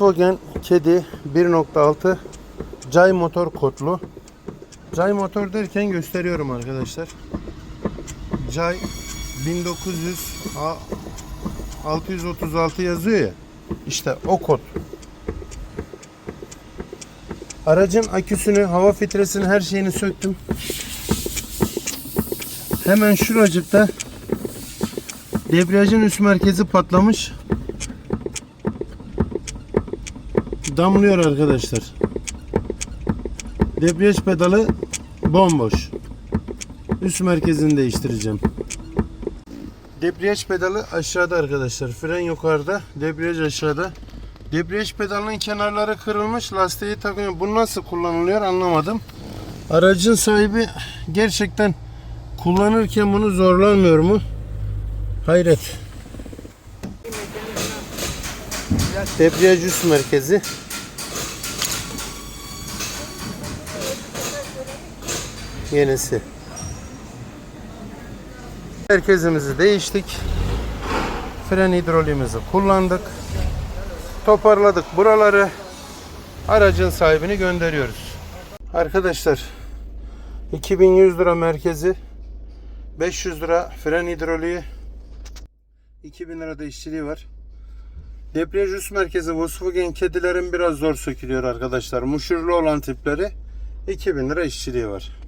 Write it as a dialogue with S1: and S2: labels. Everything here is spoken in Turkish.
S1: Volkswagen Kedi 1.6 Cay motor kodlu. Cay motor derken gösteriyorum arkadaşlar. Cay 1900 A- 636 yazıyor ya. İşte o kod. Aracın aküsünü, hava filtresini, her şeyini söktüm. Hemen şuracıkta debriyajın üst merkezi patlamış. Damlıyor arkadaşlar. Debriyaj pedalı bomboş. Üst merkezini değiştireceğim. Debriyaj pedalı aşağıda arkadaşlar. Fren yukarıda, debriyaj aşağıda. Debriyaj pedalının kenarları kırılmış. Lastiği takıyor. Bu nasıl kullanılıyor anlamadım. Aracın sahibi gerçekten kullanırken bunu zorlanmıyor mu? Hayret. Debriyaj üst merkezi. Yenisi. Merkezimizi değiştik. Fren hidroliğimizi kullandık. Toparladık buraları. Aracın sahibini gönderiyoruz. Arkadaşlar 2100 lira merkezi 500 lira fren hidroliği 2000 lira da işçiliği var. Debriyaj üst merkezi Volkswagen kedilerin biraz zor sökülüyor arkadaşlar. Muşurlu olan tipleri 2000 lira işçiliği var.